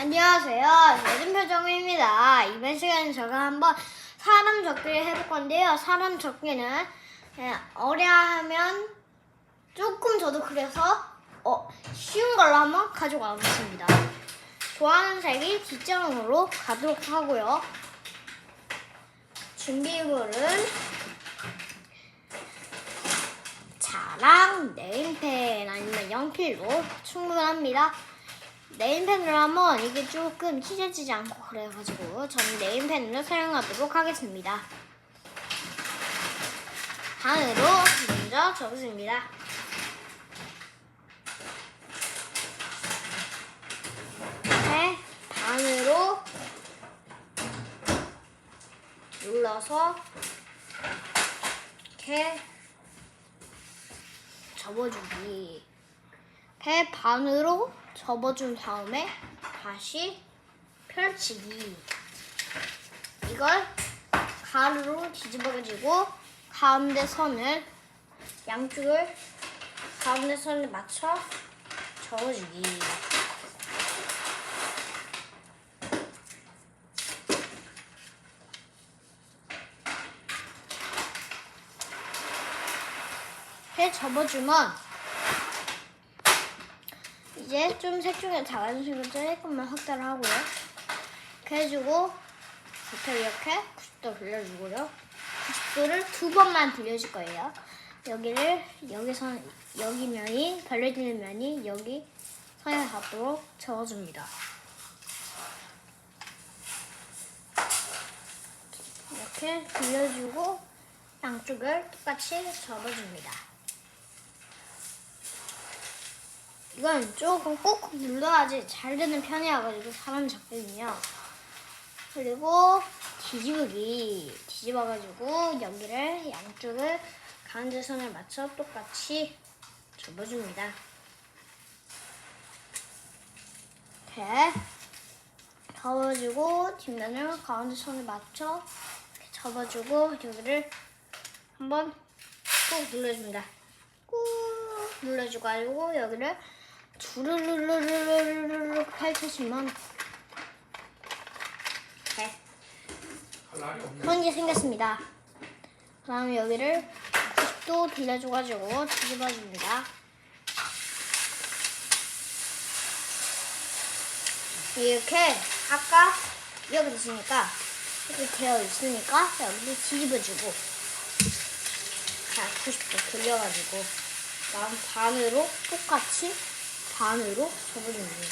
안녕하세요. 예준표정입니다. 이번 시간에 제가 한번 사람 적기를 해볼 건데요. 사람 적기는 예, 어려 하면 조금 저도 그래서 어, 쉬운 걸로 한번 가져가 보겠습니다. 좋아하는 색이 뒷장으로 가도록 하고요. 준비물은 자랑, 네임펜 아니면 연필로 충분합니다. 네임펜으로 하면 이게 조금 찢어지지 않고 그래가지고 저는 네임펜으로 사용하도록 하겠습니다. 반으로 먼저 접습니다. 네, 반으로 눌러서 이렇게 접어주기. 배 반으로 접어준 다음에 다시 펼치기. 이걸 가루로 뒤집어가지고 가운데 선을 양쪽을 가운데 선을 맞춰 접어주기. 해 접어주면 이제 좀 색종이 작은 식으로 조금만 확대를 하고요. 이렇게 해주고 겉을 이렇게 90도 돌려주고요. 90도를 두 번만 돌려줄 거예요. 여기를 여기서 여기 면이 벌려지는 면이 여기 선에 닿도록 저어줍니다. 이렇게 돌려주고 양쪽을 똑같이 접어줍니다. 이건 조금 꾹꾹 눌러야지 잘 되는 편이어가지고 사람 잡거든요. 그리고 뒤집기 뒤집어가지고 여기를 양쪽을 가운데 선을 맞춰 똑같이 접어줍니다. 이렇게 접어주고 뒷면을 가운데 선을 맞춰 이렇게 접어주고 여기를 한번 꾹 눌러줍니다. 꾹 눌러주고 여기를 펼쳐주면 이렇게 그런 게 생겼습니다. 그 다음에 여기를 90도 돌려줘가지고 뒤집어줍니다. 이렇게 아까 이렇게 됐으니까 이렇게 되어 있으니까 여기를 뒤집어주고 자 90도 돌려가지고 다음 반으로 똑같이 반으로 접어줍니다.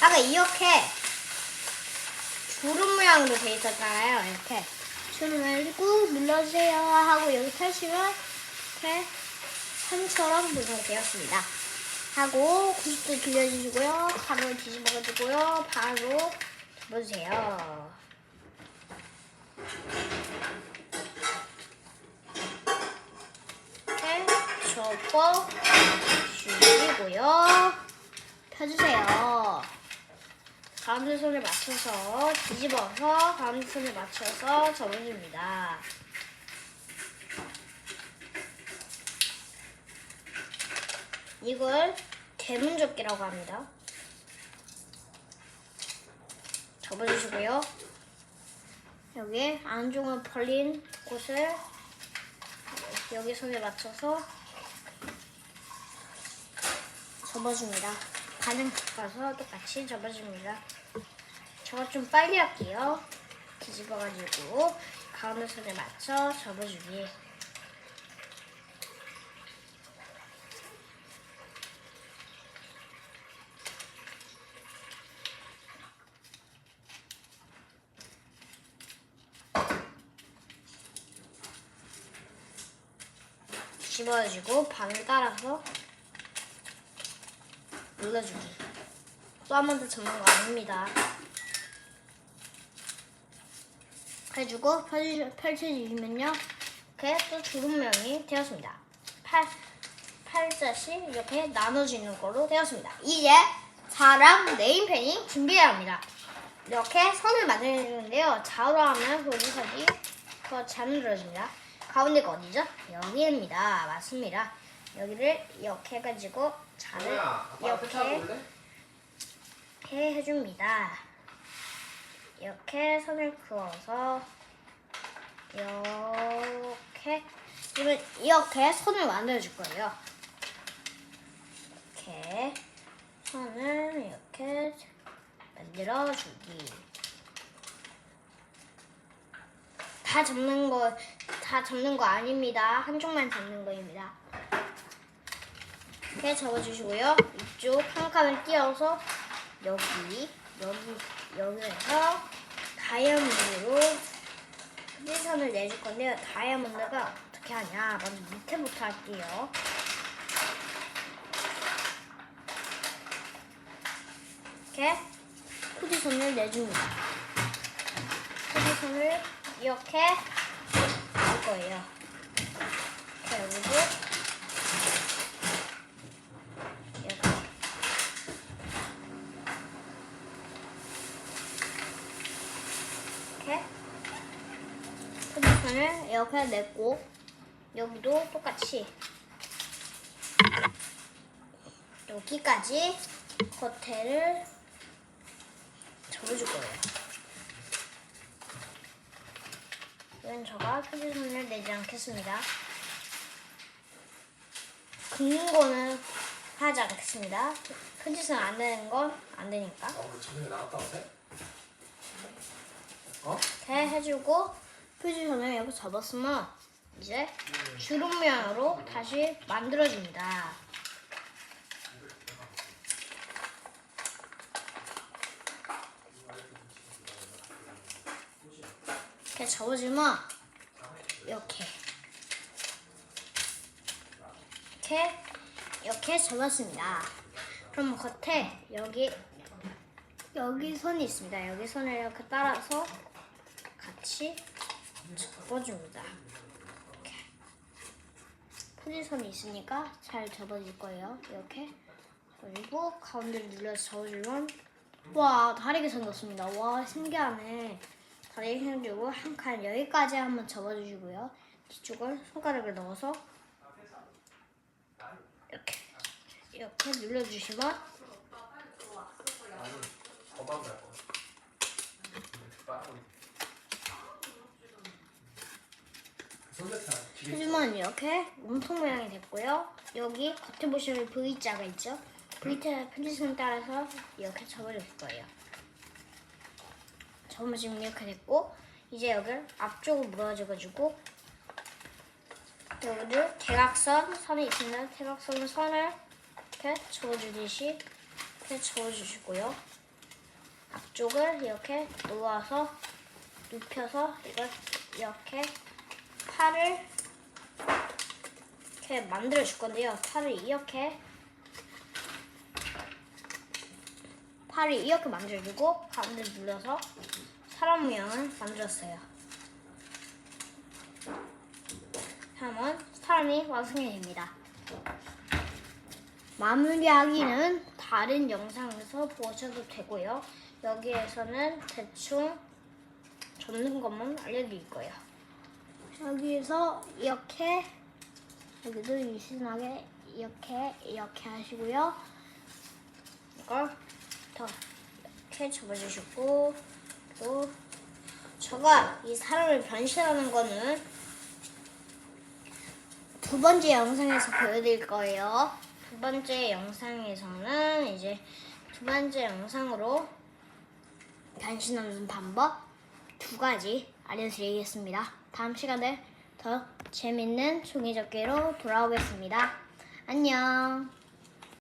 아까 이렇게 주름 모양으로 돼 있었잖아요. 이렇게 주름을 꾹 눌러주세요 하고 여기 펼치면 이렇게 선처럼 구성되었습니다. 하고 90도 돌려주시고요. 가로 뒤집어가지고요. 바로 접어주세요. 이렇게 접어 주시고요. 펴주세요. 가운데 손을 맞춰서 뒤집어서 가운데 손을 맞춰서 접어줍니다. 이걸 대문접기라고 합니다. 접어주시고요. 여기 안쪽을 벌린 곳을 여기 손에 맞춰서 접어줍니다. 가장 가서 똑같이 접어줍니다. 저거 좀 빨리 할게요. 뒤집어가지고 가운데 손에 맞춰 접어주기. 집어주고 반을 따라서 눌러주기. 또 한 번 더 접는 거 아닙니다. 해주고 펼쳐주시면요. 이렇게 또 주름면이 되었습니다. 팔, 팔자씩 이렇게 나눠지는 거로 되었습니다. 이제 자랑 네임펜이 준비해야 합니다. 이렇게 선을 만들어주는데요. 좌우로 하면 보조선이 더 잘 만들어집니다. 가운데가 어디죠? 여기입니다. 맞습니다. 여기를 이렇게 해가지고 뭐야? 아빠 이렇게? 이렇게 해줍니다. 이렇게 선을 그어서 이렇게 지금 이렇게 선을 만들어줄 거예요. 이렇게 선을 이렇게 만들어주기. 다 잡는 거, 다 잡는 거 아닙니다. 한쪽만 잡는 거입니다. 이렇게 접어주시고요. 이쪽 한 칸을 띄어서 여기, 여기, 여기에서 다이아몬드로 끝선을 내줄 건데요. 다이아몬드가 어떻게 하냐? 먼저 밑에부터 할게요. 이렇게 포지션을 내줍니다. 포지션을 이렇게 할 거예요. 이렇게 여기도 이렇게 이렇게 포지션을 이렇게 냈고 여기도 똑같이 여기까지 겉에를 접어줄 거예요. 이건 저가 포지션을 내지 않겠습니다. 긁는 거는 하지 않겠습니다. 포지션 안 내는 건 안 되니까. 아 우리 나갔다 오세? 어? 이렇게 해주고 포지션을 이렇게 접었으면 이제 주름 모양으로 다시 만들어줍니다. 이렇게 접어주면 이렇게 이렇게 이렇게 접었습니다. 그럼 겉에 여기 여기 선이 있습니다. 여기 선을 이렇게 따라서 같이 접어줍니다. 이렇게 포지션이 있으니까 잘 접어질 거예요. 이렇게 그리고 가운데를 눌러서 접어주면 와 다리게 생겼습니다. 와 신기하네. 다리게 생기고 한 칸 여기까지 한번 접어주시고요. 뒤쪽을 손가락을 넣어서 이렇게 이렇게 눌러주시면 아니 거방 갈 거. 빠르고. 손대타 기계 하지만 이렇게 몸통 모양이 됐고요. 여기 겉에 보시면 V자가 있죠. V자 편지선 따라서 이렇게 접어줄 거예요. 지금 이렇게 됐고 이제 여기를 앞쪽으로 물어줘가지고 여기를 대각선 선이 있으면 대각선 선을 이렇게 접어주듯이 이렇게 접어주시고요. 앞쪽을 이렇게 누워서 눕혀서 이걸 이렇게 팔을 이렇게 만들어 줄 건데요. 팔을 이렇게 팔을 이렇게 만들어주고 가운데 눌러서 사람 모양을 만들었어요. 하면 사람이 완성이 됩니다. 마무리하기는 다른 영상에서 보셔도 되고요. 여기에서는 대충 접는 것만 알려드릴 거예요. 여기서 이렇게 여기도 유순하게 이렇게 이렇게 하시고요. 이걸 더 이렇게 접어주시고 또 제가 이 사람을 변신하는 거는 두 번째 영상에서 보여드릴 거예요. 두 번째 영상에서는 이제 두 번째 영상으로 변신하는 방법 두 가지 알려드리겠습니다. 다음 시간에 더 재밌는 종이접기로 돌아오겠습니다. 안녕.